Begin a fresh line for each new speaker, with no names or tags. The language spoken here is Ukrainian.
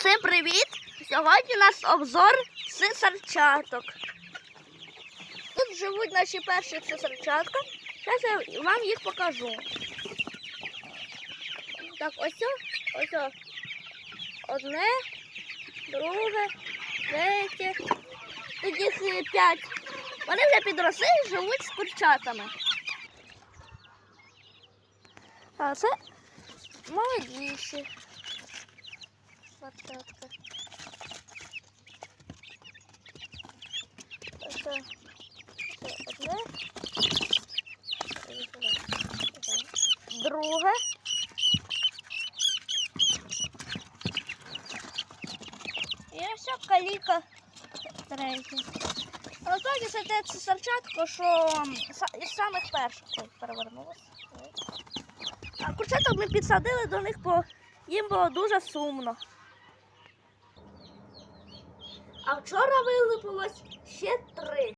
Всім привіт! Сьогодні у нас обзор цисарчаток. Тут живуть наші перші цисарчатка. Зараз я вам їх покажу. Так, ось, ось. о. Одне, друге, третє. Тут їх е, п'ять. Вони вже підросли і живуть з курчатами. А це молодіші. Пататка. Це, це одне. Друге. І ось каліка третя. Розтоді це те цесарчатко, що із самих перших Ой, перевернулося. А курчаток ми підсадили до них, бо їм було дуже сумно. А вчора вилипилось ще три.